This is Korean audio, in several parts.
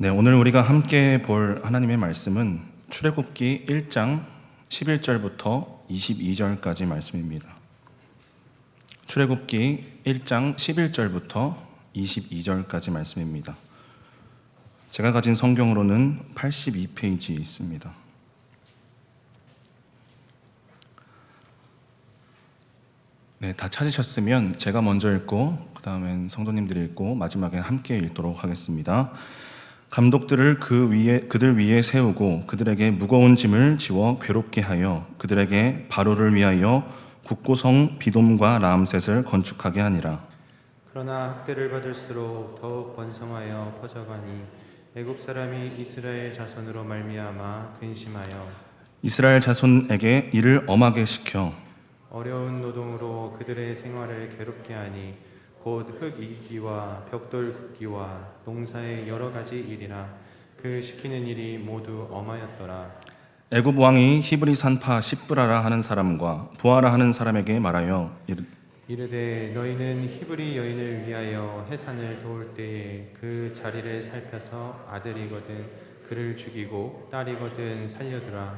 네, 오늘 우리가 함께 볼 하나님의 말씀은 출애굽기 1장 11절부터 22절까지 말씀입니다. 출애굽기 1장 11절부터 22절까지 말씀입니다. 제가 가진 성경으로는 82페이지에 있습니다. 네, 다 찾으셨으면 제가 먼저 읽고 그다음엔 성도님들이 읽고 마지막에 함께 읽도록 하겠습니다. 감독들을 그 위에 그들 위에 세우고 그들에게 무거운 짐을 지워 괴롭게 하여 그들에게 바로를 위하여 국고성 비돔과 라암셋을 건축하게 하니라. 그러나 학대를 받을수록 더욱 번성하여 퍼져가니 애굽 사람이 이스라엘 자손으로 말미암아 근심하여 이스라엘 자손에게 이를 엄하게 시켜 어려운 노동으로 그들의 생활을 괴롭게 하니 곧 흙 이기기와 벽돌 굽기와 농사의 여러 가지 일이라 그 시키는 일이 모두 엄하였더라. 애굽 왕이 히브리 산파 십브라라 하는 사람과 부하라 하는 사람에게 말하여 이르- 이르되 너희는 히브리 여인을 위하여 해산을 도울 때에 그 자리를 살펴서 아들이거든 그를 죽이고 딸이거든 살려두라.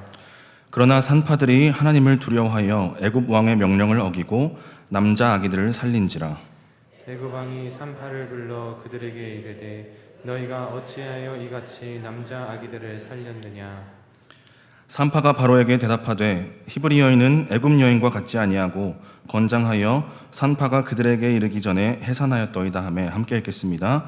그러나 산파들이 하나님을 두려워하여 애굽 왕의 명령을 어기고 남자 아기들을 살린지라 대구 왕이 산파를 불러 그들에게 이르되 너희가 어찌하여 이같이 남자 아기들을 살렸느냐 산파가 바로에게 대답하되 히브리 여인은 애굽 여인과 같지 아니하고 건장하여 산파가 그들에게 이르기 전에 해산하였더이다 하매 함께 읽겠습니다.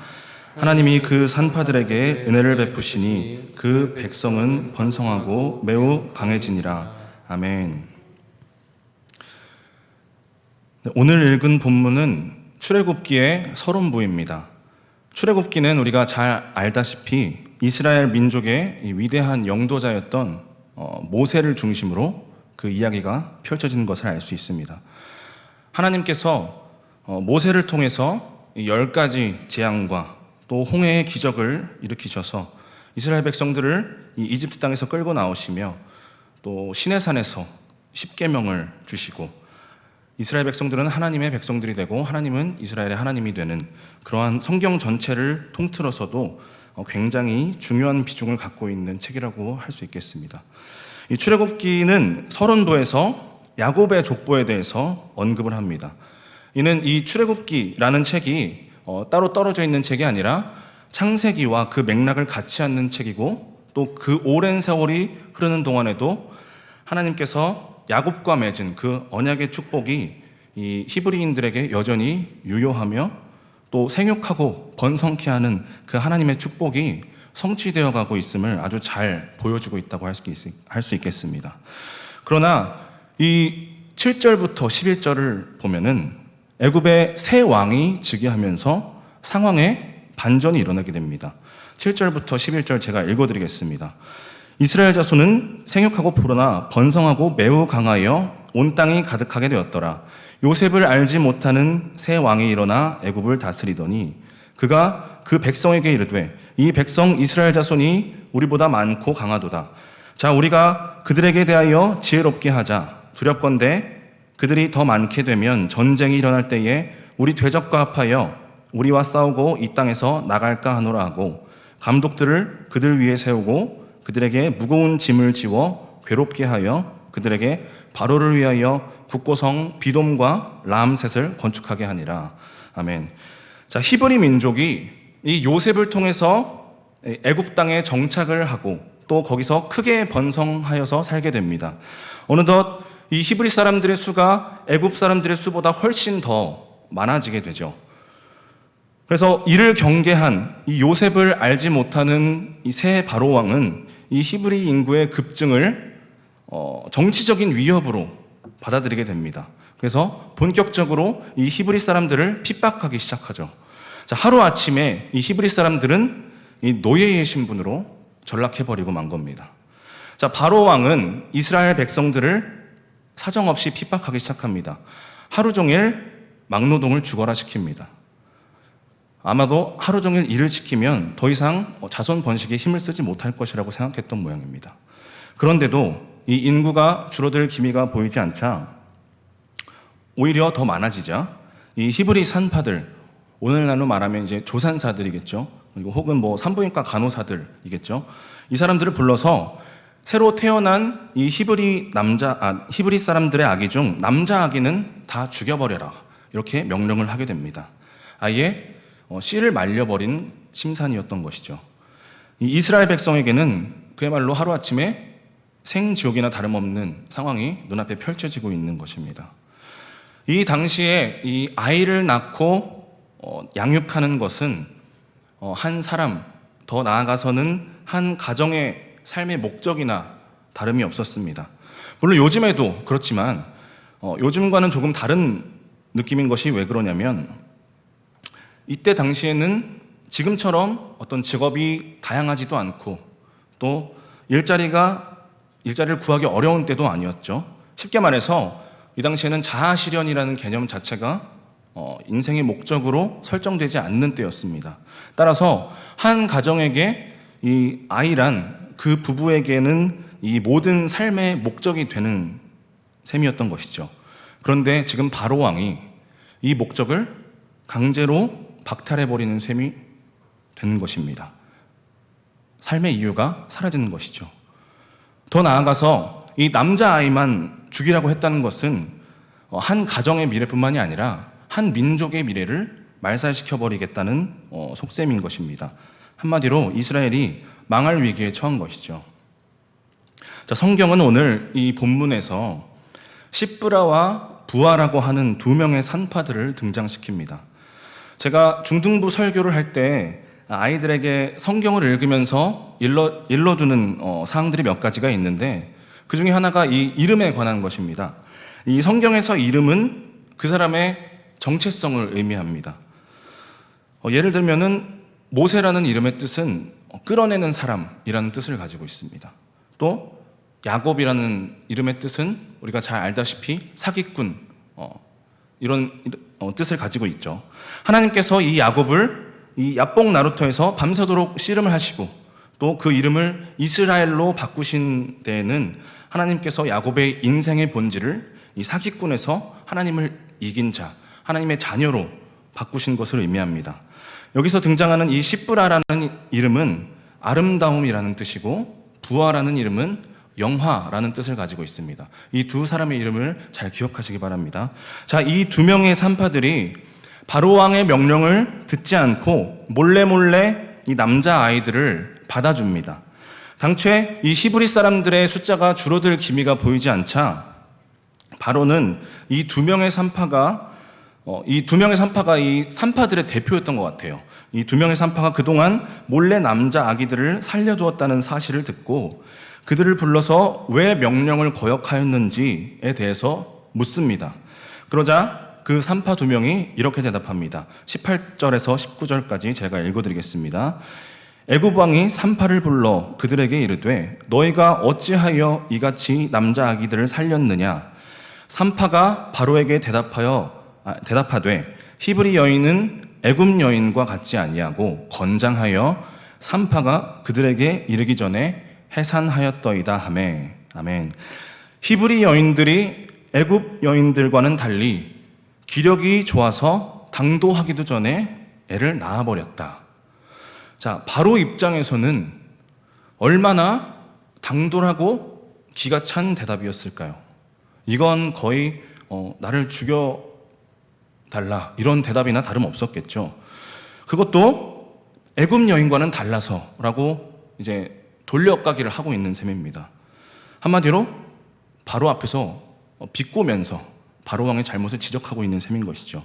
하나님이 그 산파들에게 은혜를 베푸시니 그 백성은 번성하고 매우 강해지니라. 아멘. 네, 오늘 읽은 본문은 출애굽기의 서론부입니다. 출애굽기는 우리가 잘 알다시피 이스라엘 민족의 이 위대한 영도자였던 어, 모세를 중심으로 그 이야기가 펼쳐지는 것을 알 수 있습니다. 하나님께서 어, 모세를 통해서 이열 가지 재앙과 또 홍해의 기적을 일으키셔서 이스라엘 백성들을 이 이집트 땅에서 끌고 나오시며 또 시내산에서 십계명을 주시고 이스라엘 백성들은 하나님의 백성들이 되고 하나님은 이스라엘의 하나님이 되는 그러한 성경 전체를 통틀어서도 어, 굉장히 중요한 비중을 갖고 있는 책이라고 할 수 있겠습니다. 이 출애굽기는 서론부에서 야곱의 족보에 대해서 언급을 합니다. 이는 이 출애굽기라는 책이 어, 따로 떨어져 있는 책이 아니라 창세기와 그 맥락을 같이 않는 책이고 또 그 오랜 세월이 흐르는 동안에도 하나님께서 야곱과 맺은 그 언약의 축복이 이 히브리인들에게 여전히 유효하며 또 생육하고 번성케 하는 그 하나님의 축복이 성취되어 가고 있음을 아주 잘 보여주고 있다고 할 수 있겠습니다. 그러나 이 7절부터 11절을 보면은 애굽의 새 왕이 즉위하면서 상황에 반전이 일어나게 됩니다. 7절부터 11절 제가 읽어드리겠습니다. 이스라엘 자손은 생육하고 불어나 번성하고 매우 강하여 온 땅이 가득하게 되었더라. 요셉을 알지 못하는 새 왕이 일어나 애굽을 다스리더니 그가 그 백성에게 이르되 이 백성 이스라엘 자손이 우리보다 많고 강하도다. 자 우리가 그들에게 대하여 지혜롭게 하자. 두렵건대 그들이 더 많게 되면 전쟁이 일어날 때에 우리 대적과 합하여 우리와 싸우고 이 땅에서 나갈까 하노라 하고 감독들을 그들 위에 세우고 그들에게 무거운 짐을 지워 괴롭게 하여 그들에게 바로를 위하여 국고성 비돔과 라암셋을 건축하게 하니라. 아멘. 자, 히브리 민족이 이 요셉을 통해서 애굽 땅에 정착을 하고 또 거기서 크게 번성하여서 살게 됩니다. 어느덧 이 히브리 사람들의 수가 애굽 사람들의 수보다 훨씬 더 많아지게 되죠. 그래서 이를 경계한 이 요셉을 알지 못하는 이 새 바로 왕은 이 히브리 인구의 급증을 어, 정치적인 위협으로 받아들이게 됩니다. 그래서 본격적으로 이 히브리 사람들을 핍박하기 시작하죠. 자, 하루 아침에 이 히브리 사람들은 이 노예의 신분으로 전락해버리고 만 겁니다. 자, 바로 왕은 이스라엘 백성들을 사정없이 핍박하기 시작합니다. 하루 종일 막노동을 죽어라 시킵니다. 아마도 하루 종일 일을 시키면 더 이상 자손 번식에 힘을 쓰지 못할 것이라고 생각했던 모양입니다. 그런데도 이 인구가 줄어들 기미가 보이지 않자 오히려 더 많아지자 이 히브리 산파들 오늘날로 말하면 이제 조산사들이겠죠. 그리고 혹은 뭐 산부인과 간호사들이겠죠. 이 사람들을 불러서 새로 태어난 이 히브리 남자 아, 히브리 사람들의 아기 중 남자 아기는 다 죽여버려라 이렇게 명령을 하게 됩니다. 아예 어, 씨를 말려버린 심산이었던 것이죠. 이 이스라엘 백성에게는 그야말로 하루 아침에 생지옥이나 다름없는 상황이 눈앞에 펼쳐지고 있는 것입니다. 이 당시에 이 아이를 낳고 어, 양육하는 것은 어, 한 사람 더 나아가서는 한 가정의 삶의 목적이나 다름이 없었습니다. 물론 요즘에도 그렇지만 어, 요즘과는 조금 다른 느낌인 것이 왜 그러냐면 이때 당시에는 지금처럼 어떤 직업이 다양하지도 않고 또 일자리가 일자리를 구하기 어려운 때도 아니었죠. 쉽게 말해서 이 당시에는 자아 실현이라는 개념 자체가 어, 인생의 목적으로 설정되지 않는 때였습니다. 따라서 한 가정에게 이 아이란 그 부부에게는 이 모든 삶의 목적이 되는 셈이었던 것이죠. 그런데 지금 바로 왕이 이 목적을 강제로 박탈해 버리는 셈이 되는 것입니다. 삶의 이유가 사라지는 것이죠. 더 나아가서 이 남자 아이만 죽이라고 했다는 것은 어, 한 가정의 미래뿐만이 아니라 한 민족의 미래를 말살시켜 버리겠다는 어, 속셈인 것입니다. 한마디로 이스라엘이 망할 위기에 처한 것이죠. 자, 성경은 오늘 이 본문에서 시브라와 부하라고 하는 두 명의 산파들을 등장시킵니다. 제가 중등부 설교를 할 때 아이들에게 성경을 읽으면서 일러, 일러두는 어, 사항들이 몇 가지가 있는데 그 중에 하나가 이 이름에 관한 것입니다. 이 성경에서 이름은 그 사람의 정체성을 의미합니다. 어, 예를 들면은 모세라는 이름의 뜻은 어, 끌어내는 사람이라는 뜻을 가지고 있습니다. 또 야곱이라는 이름의 뜻은 우리가 잘 알다시피 사기꾼 어, 이런 어, 뜻을 가지고 있죠. 하나님께서 이 야곱을 이 야뽕 나루토에서 밤새도록 씨름을 하시고 또 그 이름을 이스라엘로 바꾸신 데에는 하나님께서 야곱의 인생의 본질을 이 사기꾼에서 하나님을 이긴 자, 하나님의 자녀로 바꾸신 것을 의미합니다. 여기서 등장하는 이 시브라라는 이름은 아름다움이라는 뜻이고 부하라는 이름은 영화라는 뜻을 가지고 있습니다. 이 두 사람의 이름을 잘 기억하시기 바랍니다. 자, 이 두 명의 산파들이 바로 왕의 명령을 듣지 않고 몰래 몰래 이 남자 아이들을 받아줍니다. 당초에 이 히브리 사람들의 숫자가 줄어들 기미가 보이지 않자 바로는 이 두 명의 산파가 어, 이 두 명의 산파가 이 산파들의 대표였던 것 같아요. 이 두 명의 산파가 그동안 몰래 남자 아기들을 살려두었다는 사실을 듣고 그들을 불러서 왜 명령을 거역하였는지에 대해서 묻습니다. 그러자 그 산파 두 명이 이렇게 대답합니다. 18절에서 19절까지 제가 읽어드리겠습니다. 애굽 왕이 산파를 불러 그들에게 이르되 너희가 어찌하여 이같이 남자 아기들을 살렸느냐? 산파가 바로에게 대답하여 아, 대답하되 히브리 여인은 애굽 여인과 같지 아니하고 건장하여 산파가 그들에게 이르기 전에 해산하였더이다 하매 아멘. 히브리 여인들이 애굽 여인들과는 달리 기력이 좋아서 당도하기도 전에 애를 낳아 버렸다. 자, 바로 입장에서는 얼마나 당돌하고 기가 찬 대답이었을까요? 이건 거의 어, 나를 죽여 달라 이런 대답이나 다름 없었겠죠. 그것도 애굽 여인과는 달라서라고 이제 돌려가기를 하고 있는 셈입니다. 한마디로 바로 앞에서 어, 비꼬면서 바로 왕의 잘못을 지적하고 있는 셈인 것이죠.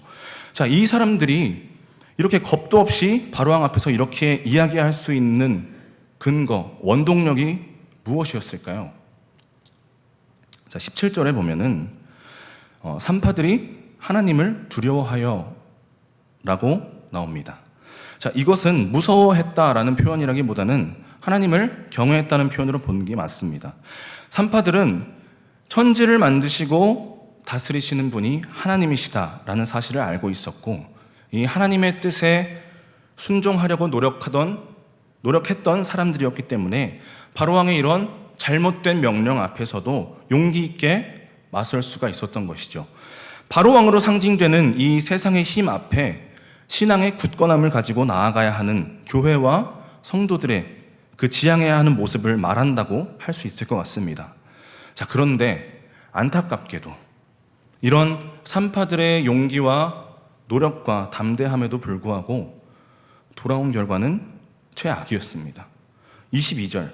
자, 이 사람들이 이렇게 겁도 없이 바로 왕 앞에서 이렇게 이야기할 수 있는 근거, 원동력이 무엇이었을까요? 자, 17절에 보면은 어, 산파들이 하나님을 두려워하여 라고 나옵니다. 자, 이것은 무서워했다라는 표현이라기보다는 하나님을 경외했다는 표현으로 보는 게 맞습니다. 산파들은 천지를 만드시고 다스리시는 분이 하나님이시다라는 사실을 알고 있었고, 이 하나님의 뜻에 순종하려고 노력하던, 노력했던 사람들이었기 때문에 바로 왕의 이런 잘못된 명령 앞에서도 용기 있게 맞설 수가 있었던 것이죠. 바로 왕으로 상징되는 이 세상의 힘 앞에 신앙의 굳건함을 가지고 나아가야 하는 교회와 성도들의 그 지향해야 하는 모습을 말한다고 할 수 있을 것 같습니다. 자, 그런데 안타깝게도 이런 산파들의 용기와 노력과 담대함에도 불구하고 돌아온 결과는 최악이었습니다. 22절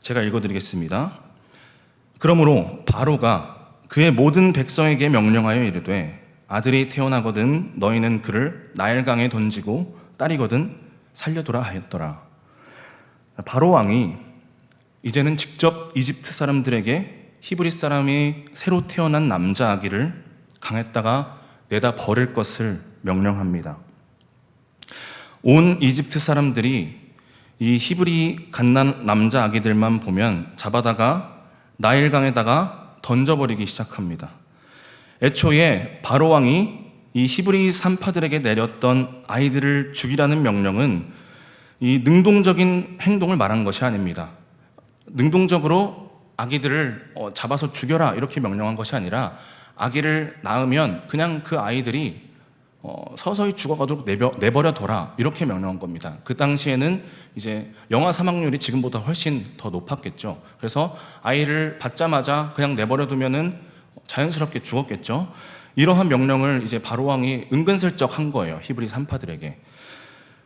제가 읽어드리겠습니다. 그러므로 바로가 그의 모든 백성에게 명령하여 이르되 아들이 태어나거든 너희는 그를 나일강에 던지고 딸이거든 살려두라 하였더라. 바로 왕이 이제는 직접 이집트 사람들에게 히브리 사람이 새로 태어난 남자 아기를 강에다가 내다 버릴 것을 명령합니다. 온 이집트 사람들이 이 히브리 갓난 남자 아기들만 보면 잡아다가 나일강에다가 던져버리기 시작합니다. 애초에 바로 왕이 이 히브리 산파들에게 내렸던 아이들을 죽이라는 명령은 이 능동적인 행동을 말한 것이 아닙니다. 능동적으로 아기들을 어, 잡아서 죽여라 이렇게 명령한 것이 아니라 아기를 낳으면 그냥 그 아이들이 어, 서서히 죽어가도록 내버, 내버려 둬라 이렇게 명령한 겁니다. 그 당시에는 이제 영아 사망률이 지금보다 훨씬 더 높았겠죠. 그래서 아이를 받자마자 그냥 내버려 두면은 자연스럽게 죽었겠죠. 이러한 명령을 이제 바로 왕이 은근슬쩍 한 거예요. 히브리 산파들에게.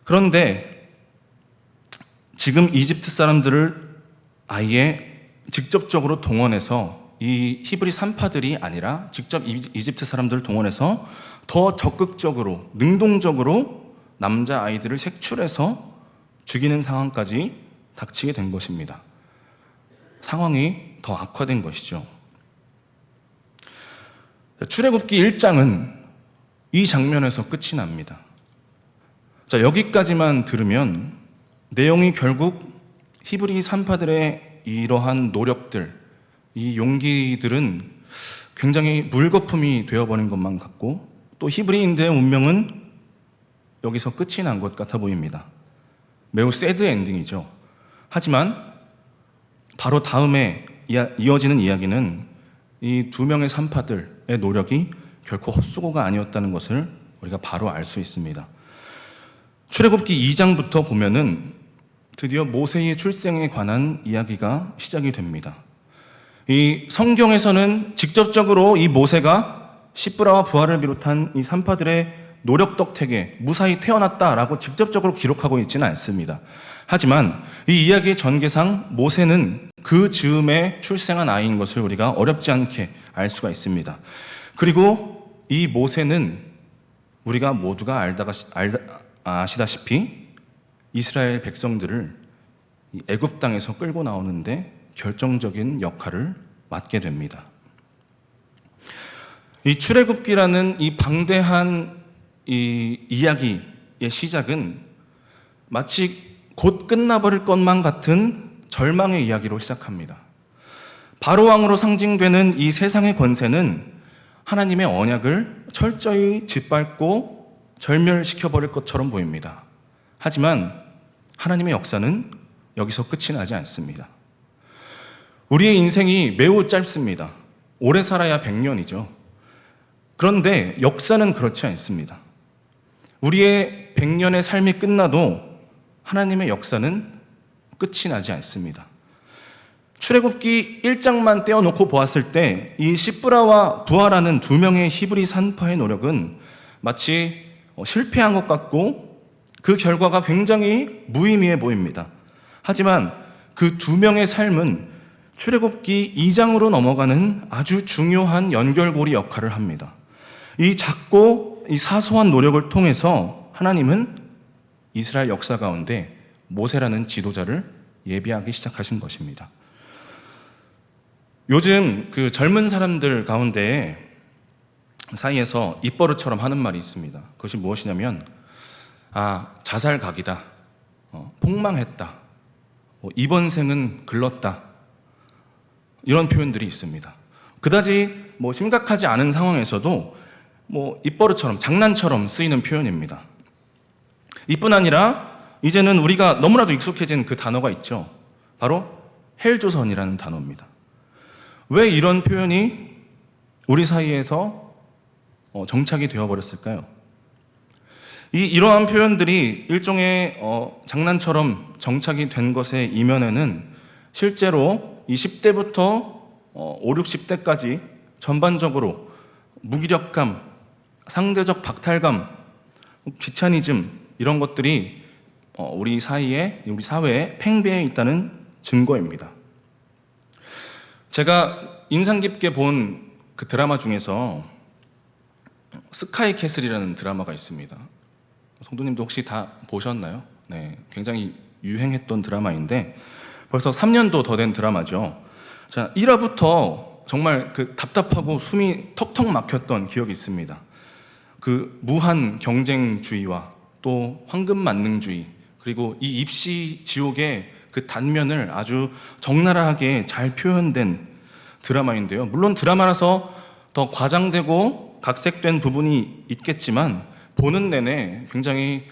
그런데 지금 이집트 사람들을 아예 직접적으로 동원해서 이 히브리 산파들이 아니라 직접 이- 이집트 사람들을 동원해서 더 적극적으로 능동적으로 남자 아이들을 색출해서 죽이는 상황까지 닥치게 된 것입니다. 상황이 더 악화된 것이죠. 출애굽기 1장은 이 장면에서 끝이 납니다. 자, 여기까지만 들으면 내용이 결국 히브리 산파들의 이러한 노력들, 이 용기들은 굉장히 물거품이 되어버린 것만 같고 또 히브리인들의 운명은 여기서 끝이 난 것 같아 보입니다. 매우 새드 엔딩이죠. 하지만 바로 다음에 이어지는 이야기는 이 두 명의 산파들의 노력이 결코 헛수고가 아니었다는 것을 우리가 바로 알 수 있습니다. 출애굽기 2장부터 보면은 드디어 모세의 출생에 관한 이야기가 시작이 됩니다. 이 성경에서는 직접적으로 이 모세가 시브라와 부하를 비롯한 이 산파들의 노력 덕택에 무사히 태어났다라고 직접적으로 기록하고 있지는 않습니다. 하지만 이 이야기의 전개상 모세는 그 즈음에 출생한 아이인 것을 우리가 어렵지 않게 알 수가 있습니다. 그리고 이 모세는 우리가 모두가 알다가 알다, 아시다시피 이스라엘 백성들을 이 애굽 땅에서 끌고 나오는데 결정적인 역할을 맡게 됩니다. 이 출애굽기라는 이 방대한 이 이야기의 시작은 마치 곧 끝나버릴 것만 같은 절망의 이야기로 시작합니다. 바로 왕으로 상징되는 이 세상의 권세는 하나님의 언약을 철저히 짓밟고 절멸시켜 버릴 것처럼 보입니다. 하지만 하나님의 역사는 여기서 끝이 나지 않습니다. 우리의 인생이 매우 짧습니다. 오래 살아야 100년이죠. 그런데 역사는 그렇지 않습니다. 우리의 100년의 삶이 끝나도 하나님의 역사는 끝이 나지 않습니다. 출애굽기 1장만 떼어놓고 보았을 때 이 시브라와 부하라는 두 명의 히브리 산파의 노력은 마치 어, 실패한 것 같고 그 결과가 굉장히 무의미해 보입니다. 하지만 그 두 명의 삶은 출애굽기 2장으로 넘어가는 아주 중요한 연결고리 역할을 합니다. 이 작고 이 사소한 노력을 통해서 하나님은 이스라엘 역사 가운데 모세라는 지도자를 예비하기 시작하신 것입니다. 요즘 그 젊은 사람들 가운데 사이에서 입버릇처럼 하는 말이 있습니다. 그것이 무엇이냐면, 아, 자살각이다. 어, 폭망했다. 뭐, 이번 생은 글렀다. 이런 표현들이 있습니다. 그다지 뭐 심각하지 않은 상황에서도 뭐 입버릇처럼 장난처럼 쓰이는 표현입니다. 이뿐 아니라 이제는 우리가 너무나도 익숙해진 그 단어가 있죠. 바로 헬조선이라는 단어입니다. 왜 이런 표현이 우리 사이에서 어, 정착이 되어버렸을까요? 이 이러한 표현들이 일종의 어, 장난처럼 정착이 된 것의 이면에는 실제로 이 10대부터 어, 5, 60대까지 전반적으로 무기력감, 상대적 박탈감, 귀차니즘 이런 것들이 어, 우리 사이에 우리 사회에 팽배해 있다는 증거입니다. 제가 인상 깊게 본 그 드라마 중에서 스카이 캐슬이라는 드라마가 있습니다. 성도님도 혹시 다 보셨나요? 네, 굉장히 유행했던 드라마인데 벌써 3년도 더 된 드라마죠. 자, 1화부터 정말 그 답답하고 숨이 턱턱 막혔던 기억이 있습니다. 그 무한 경쟁주의와 또 황금 만능주의 그리고 이 입시 지옥의 그 단면을 아주 적나라하게 잘 표현된 드라마인데요. 물론 드라마라서 더 과장되고 각색된 부분이 있겠지만 보는 내내 굉장히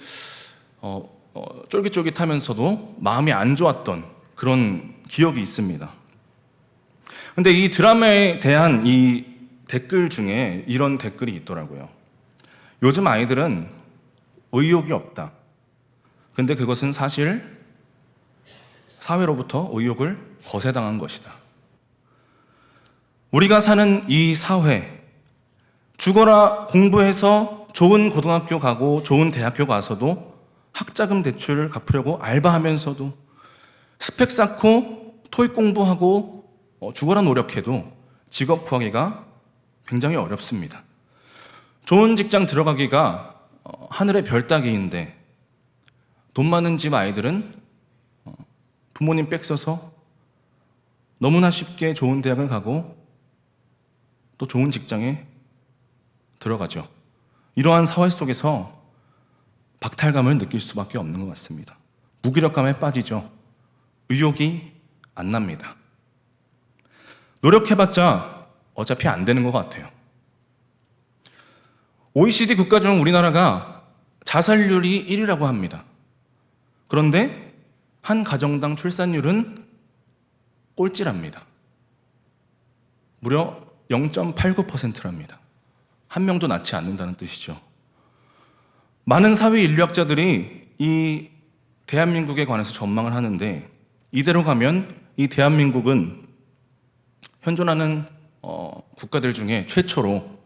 어, 어, 쫄깃쫄깃하면서도 마음이 안 좋았던 그런 기억이 있습니다. 근데 이 드라마에 대한 이 댓글 중에 이런 댓글이 있더라고요. 요즘 아이들은 의욕이 없다. 근데 그것은 사실 사회로부터 의욕을 거세당한 것이다. 우리가 사는 이 사회, 죽어라 공부해서 좋은 고등학교 가고 좋은 대학교 가서도 학자금 대출을 갚으려고 알바하면서도 스펙 쌓고 토익 공부하고 어, 죽어라 노력해도 직업 구하기가 굉장히 어렵습니다. 좋은 직장 들어가기가 어, 하늘의 별 따기인데 돈 많은 집 아이들은 어, 부모님 백 써서 너무나 쉽게 좋은 대학을 가고 또 좋은 직장에 들어가죠. 이러한 사회 속에서 박탈감을 느낄 수밖에 없는 것 같습니다. 무기력감에 빠지죠. 의욕이 안 납니다. 노력해봤자 어차피 안 되는 것 같아요. OECD 국가 중 우리나라가 자살률이 1위라고 합니다. 그런데 한 가정당 출산율은 꼴찌랍니다. 무려 0.89%랍니다. 한 명도 낳지 않는다는 뜻이죠. 많은 사회 인류학자들이 이 대한민국에 관해서 전망을 하는데 이대로 가면 이 대한민국은 현존하는 어, 국가들 중에 최초로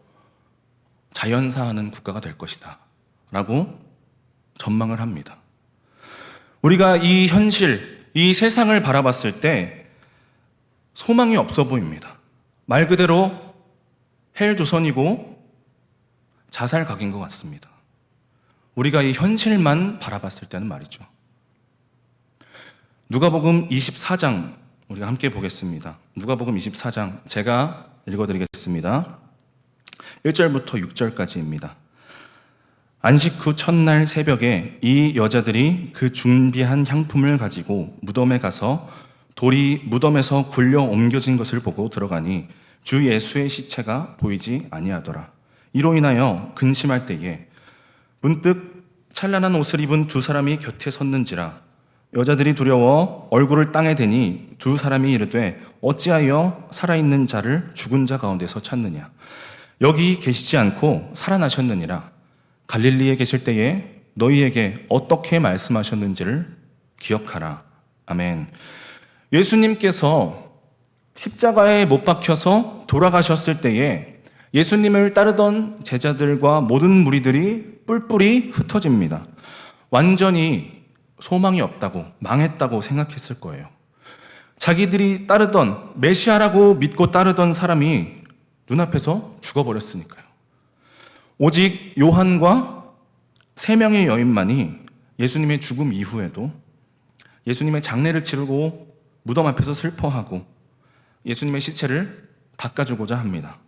자연사하는 국가가 될 것이다. 라고 전망을 합니다. 우리가 이 현실, 이 세상을 바라봤을 때 소망이 없어 보입니다. 말 그대로 헬조선이고 자살각인 것 같습니다. 우리가 이 현실만 바라봤을 때는 말이죠. 누가복음 24장 우리가 함께 보겠습니다. 누가복음 24장 제가 읽어드리겠습니다. 1절부터 6절까지입니다. 안식 후 첫날 새벽에 이 여자들이 그 준비한 향품을 가지고 무덤에 가서 돌이 무덤에서 굴려 옮겨진 것을 보고 들어가니 주 예수의 시체가 보이지 아니하더라. 이로 인하여 근심할 때에 문득 찬란한 옷을 입은 두 사람이 곁에 섰는지라 여자들이 두려워 얼굴을 땅에 대니 두 사람이 이르되 어찌하여 살아있는 자를 죽은 자 가운데서 찾느냐? 여기 계시지 않고 살아나셨느니라. 갈릴리에 계실 때에 너희에게 어떻게 말씀하셨는지를 기억하라. 아멘. 예수님께서 십자가에 못 박혀서 돌아가셨을 때에 예수님을 따르던 제자들과 모든 무리들이 뿔뿔이 흩어집니다. 완전히 소망이 없다고, 망했다고 생각했을 거예요. 자기들이 따르던, 메시아라고 믿고 따르던 사람이 눈앞에서 죽어버렸으니까요. 오직 요한과 세 명의 여인만이 예수님의 죽음 이후에도 예수님의 장례를 치르고 무덤 앞에서 슬퍼하고 예수님의 시체를 닦아주고자 합니다.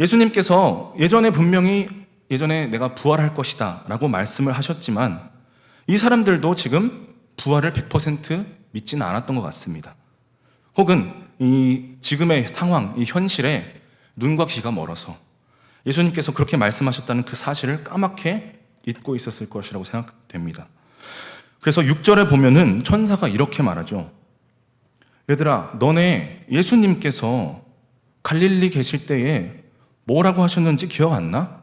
예수님께서 예전에 분명히 예전에 내가 부활할 것이다 라고 말씀을 하셨지만 이 사람들도 지금 부활을 100% 믿지는 않았던 것 같습니다. 혹은 이 지금의 상황, 이 현실에 눈과 귀가 멀어서 예수님께서 그렇게 말씀하셨다는 그 사실을 까맣게 잊고 있었을 것이라고 생각됩니다. 그래서 6절에 보면은 천사가 이렇게 말하죠. 얘들아, 너네 예수님께서 갈릴리 계실 때에 뭐라고 하셨는지 기억 안 나?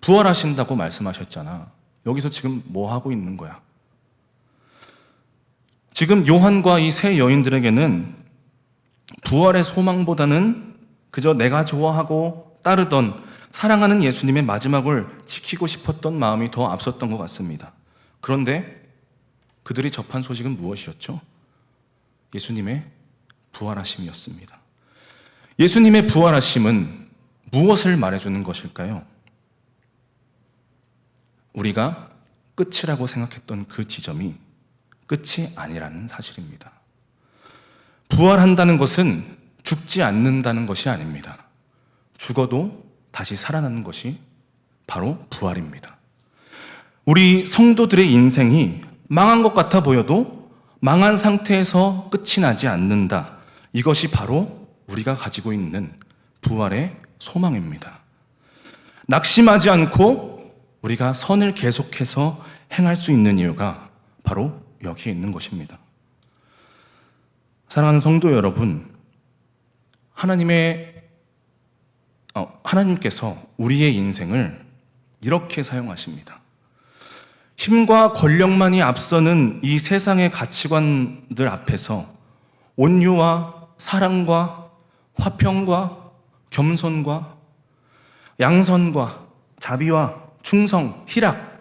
부활하신다고 말씀하셨잖아. 여기서 지금 뭐 하고 있는 거야? 지금 요한과 이 세 여인들에게는 부활의 소망보다는 그저 내가 좋아하고 따르던 사랑하는 예수님의 마지막을 지키고 싶었던 마음이 더 앞섰던 것 같습니다. 그런데 그들이 접한 소식은 무엇이었죠? 예수님의 부활하심이었습니다. 예수님의 부활하심은 무엇을 말해주는 것일까요? 우리가 끝이라고 생각했던 그 지점이 끝이 아니라는 사실입니다. 부활한다는 것은 죽지 않는다는 것이 아닙니다. 죽어도 다시 살아나는 것이 바로 부활입니다. 우리 성도들의 인생이 망한 것 같아 보여도 망한 상태에서 끝이 나지 않는다. 이것이 바로 우리가 가지고 있는 부활의 소망입니다. 낙심하지 않고 우리가 선을 계속해서 행할 수 있는 이유가 바로 여기에 있는 것입니다. 사랑하는 성도 여러분, 하나님의 어, 하나님께서 우리의 인생을 이렇게 사용하십니다. 힘과 권력만이 앞서는 이 세상의 가치관들 앞에서 온유와 사랑과 화평과 겸손과 양선과 자비와 충성, 희락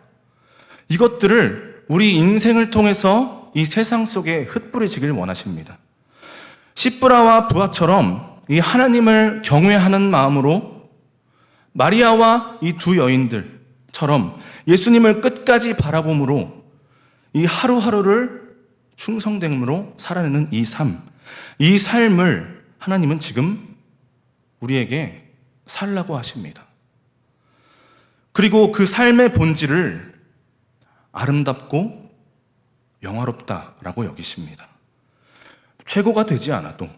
이것들을 우리 인생을 통해서 이 세상 속에 흩뿌려지길 원하십니다. 시브라와 부하처럼 이 하나님을 경외하는 마음으로 마리아와 이 두 여인들처럼 예수님을 끝까지 바라봄으로 이 하루하루를 충성됨으로 살아내는 이 삶, 이 삶을 하나님은 지금 우리에게 살라고 하십니다. 그리고 그 삶의 본질을 아름답고 영화롭다라고 여기십니다. 최고가 되지 않아도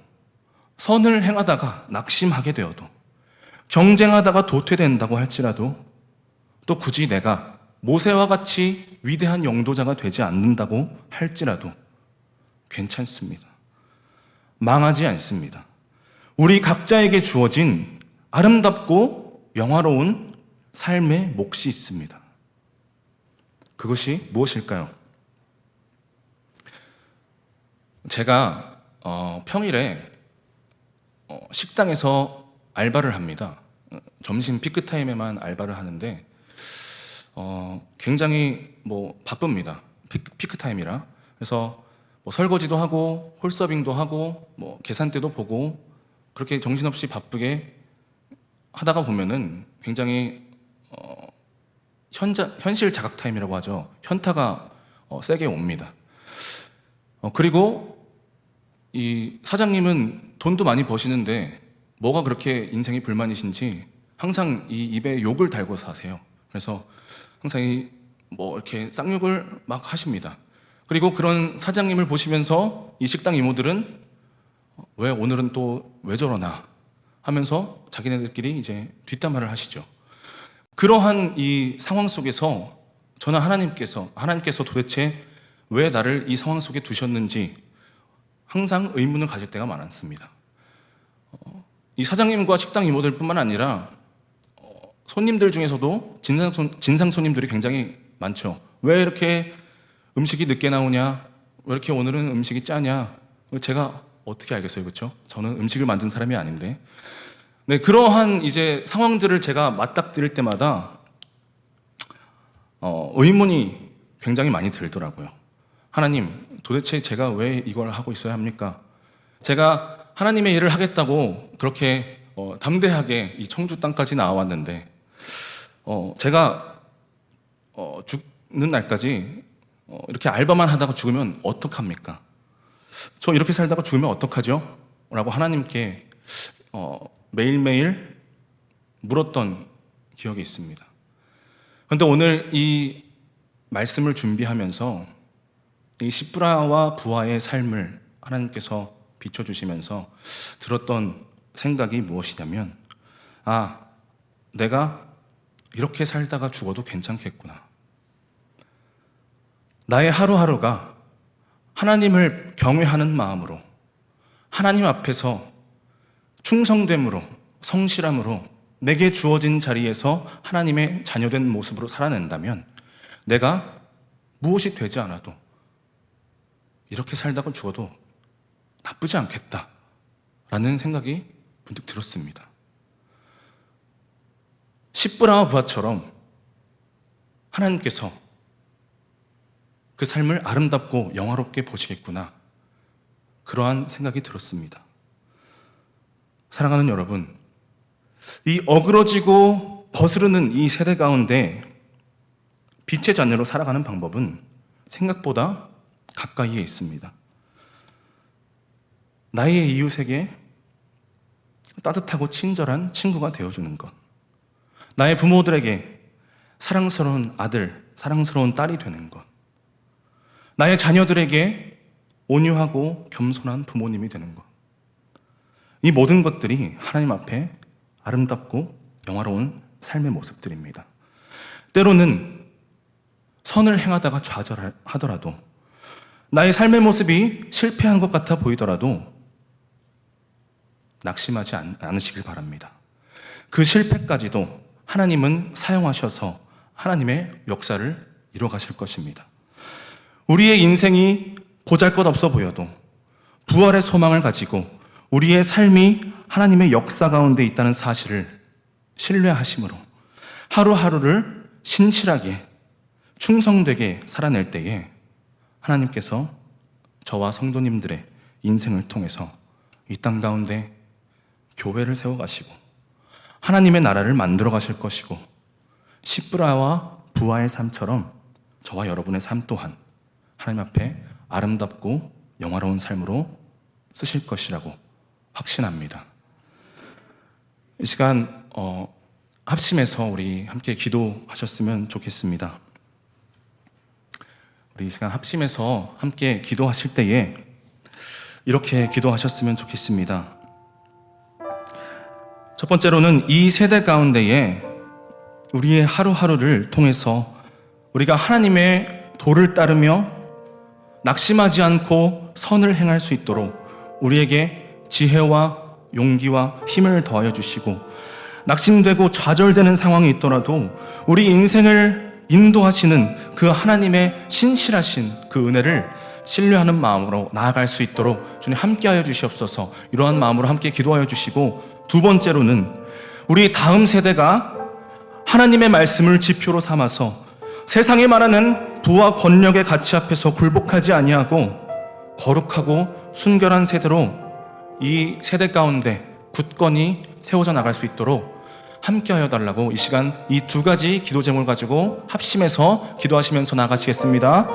선을 행하다가 낙심하게 되어도 경쟁하다가 도태된다고 할지라도 또 굳이 내가 모세와 같이 위대한 영도자가 되지 않는다고 할지라도 괜찮습니다. 망하지 않습니다. 우리 각자에게 주어진 아름답고 영화로운 삶의 몫이 있습니다. 그것이 무엇일까요? 제가 어, 평일에 어, 식당에서 알바를 합니다. 어, 점심 피크 타임에만 알바를 하는데 어, 굉장히 뭐 바쁩니다. 피크 타임이라 그래서 뭐 설거지도 하고 홀서빙도 하고 뭐 계산대도 보고 그렇게 정신없이 바쁘게 하다가 보면은 굉장히 어, 현자, 현실 자각 타임이라고 하죠. 현타가 어, 세게 옵니다. 어, 그리고 이 사장님은 돈도 많이 버시는데 뭐가 그렇게 인생이 불만이신지 항상 이 입에 욕을 달고 사세요. 그래서 항상 이 뭐 이렇게 쌍욕을 막 하십니다. 그리고 그런 사장님을 보시면서 이 식당 이모들은 왜 오늘은 또 왜 저러나 하면서 자기네들끼리 이제 뒷담화를 하시죠. 그러한 이 상황 속에서 저는 하나님께서 하나님께서 도대체 왜 나를 이 상황 속에 두셨는지 항상 의문을 가질 때가 많았습니다. 어, 이 사장님과 식당 이모들뿐만 아니라 어, 손님들 중에서도 진상, 손, 진상 손님들이 굉장히 많죠. 왜 이렇게 음식이 늦게 나오냐? 왜 이렇게 오늘은 음식이 짜냐? 제가 어떻게 알겠어요, 그렇죠? 저는 음식을 만든 사람이 아닌데. 네, 그러한 이제 상황들을 제가 맞닥뜨릴 때마다 어, 의문이 굉장히 많이 들더라고요. 하나님, 도대체 제가 왜 이걸 하고 있어야 합니까? 제가 하나님의 일을 하겠다고 그렇게 어, 담대하게 이 청주 땅까지 나왔는데, 어, 제가 어, 죽는 날까지 어, 이렇게 알바만 하다가 죽으면 어떡합니까? 저 이렇게 살다가 죽으면 어떡하죠? 라고 하나님께 어, 매일매일 물었던 기억이 있습니다. 그런데 오늘 이 말씀을 준비하면서 이 시브라와 부하의 삶을 하나님께서 비춰주시면서 들었던 생각이 무엇이냐면, 아, 내가 이렇게 살다가 죽어도 괜찮겠구나. 나의 하루하루가 하나님을 경외하는 마음으로 하나님 앞에서 충성됨으로 성실함으로 내게 주어진 자리에서 하나님의 자녀된 모습으로 살아낸다면 내가 무엇이 되지 않아도 이렇게 살다가 죽어도 나쁘지 않겠다 라는 생각이 문득 들었습니다. 십브라와 부하처럼 하나님께서 그 삶을 아름답고 영화롭게 보시겠구나. 그러한 생각이 들었습니다. 사랑하는 여러분, 이 어그러지고 거스르는 이 세대 가운데 빛의 자녀로 살아가는 방법은 생각보다 가까이에 있습니다. 나의 이웃에게 따뜻하고 친절한 친구가 되어주는 것. 나의 부모들에게 사랑스러운 아들, 사랑스러운 딸이 되는 것. 나의 자녀들에게 온유하고 겸손한 부모님이 되는 것. 이 모든 것들이 하나님 앞에 아름답고 영화로운 삶의 모습들입니다. 때로는 선을 행하다가 좌절하더라도 나의 삶의 모습이 실패한 것 같아 보이더라도 낙심하지 않- 않으시길 바랍니다. 그 실패까지도 하나님은 사용하셔서 하나님의 역사를 이뤄가실 것입니다. 우리의 인생이 보잘 것 없어 보여도 부활의 소망을 가지고 우리의 삶이 하나님의 역사 가운데 있다는 사실을 신뢰하심으로 하루하루를 신실하게 충성되게 살아낼 때에 하나님께서 저와 성도님들의 인생을 통해서 이 땅 가운데 교회를 세워가시고 하나님의 나라를 만들어 가실 것이고 시브라와 부하의 삶처럼 저와 여러분의 삶 또한 하나님 앞에 아름답고 영화로운 삶으로 쓰실 것이라고 확신합니다. 이 시간 어, 합심해서 우리 함께 기도하셨으면 좋겠습니다. 우리 이 시간 합심해서 함께 기도하실 때에 이렇게 기도하셨으면 좋겠습니다. 첫 번째로는 이 세대 가운데에 우리의 하루하루를 통해서 우리가 하나님의 도를 따르며 낙심하지 않고 선을 행할 수 있도록 우리에게 지혜와 용기와 힘을 더하여 주시고 낙심되고 좌절되는 상황이 있더라도 우리 인생을 인도하시는 그 하나님의 신실하신 그 은혜를 신뢰하는 마음으로 나아갈 수 있도록 주님 함께하여 주시옵소서. 이러한 마음으로 함께 기도하여 주시고 두 번째로는 우리 다음 세대가 하나님의 말씀을 지표로 삼아서 세상에 말하는 부와 권력의 가치 앞에서 굴복하지 아니하고 거룩하고 순결한 세대로 이 세대 가운데 굳건히 세워져 나갈 수 있도록 함께하여 달라고 이 시간 이 두 가지 기도 제목을 가지고 합심해서 기도하시면서 나가시겠습니다.